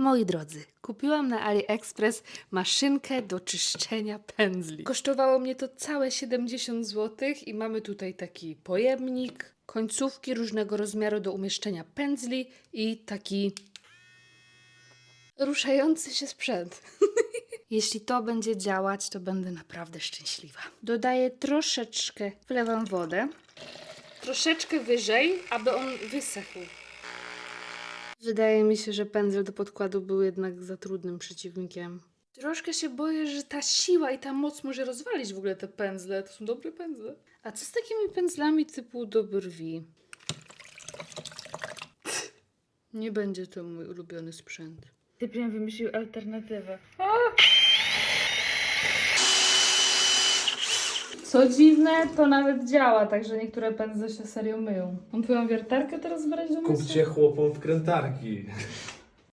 Moi drodzy, kupiłam na AliExpress maszynkę do czyszczenia pędzli. Kosztowało mnie to całe 70 zł i mamy tutaj taki pojemnik, końcówki różnego rozmiaru do umieszczenia pędzli i taki ruszający się sprzęt. Jeśli to będzie działać, to będę naprawdę szczęśliwa. Dodaję troszeczkę, wlewam wodę, troszeczkę wyżej, aby on wysechł. Wydaje mi się, że pędzel do podkładu był jednak za trudnym przeciwnikiem. Troszkę się boję, że ta siła i ta moc może rozwalić w ogóle te pędzle. To są dobre pędzle. A co z takimi pędzlami typu do brwi? Nie będzie to mój ulubiony sprzęt. Cyprian wymyślił alternatywę. Co dziwne, to nawet działa, także niektóre pędzle się serio myją. Mam twoją wiertarkę teraz zbrać do mycia? Kupcie chłopom wkrętarki.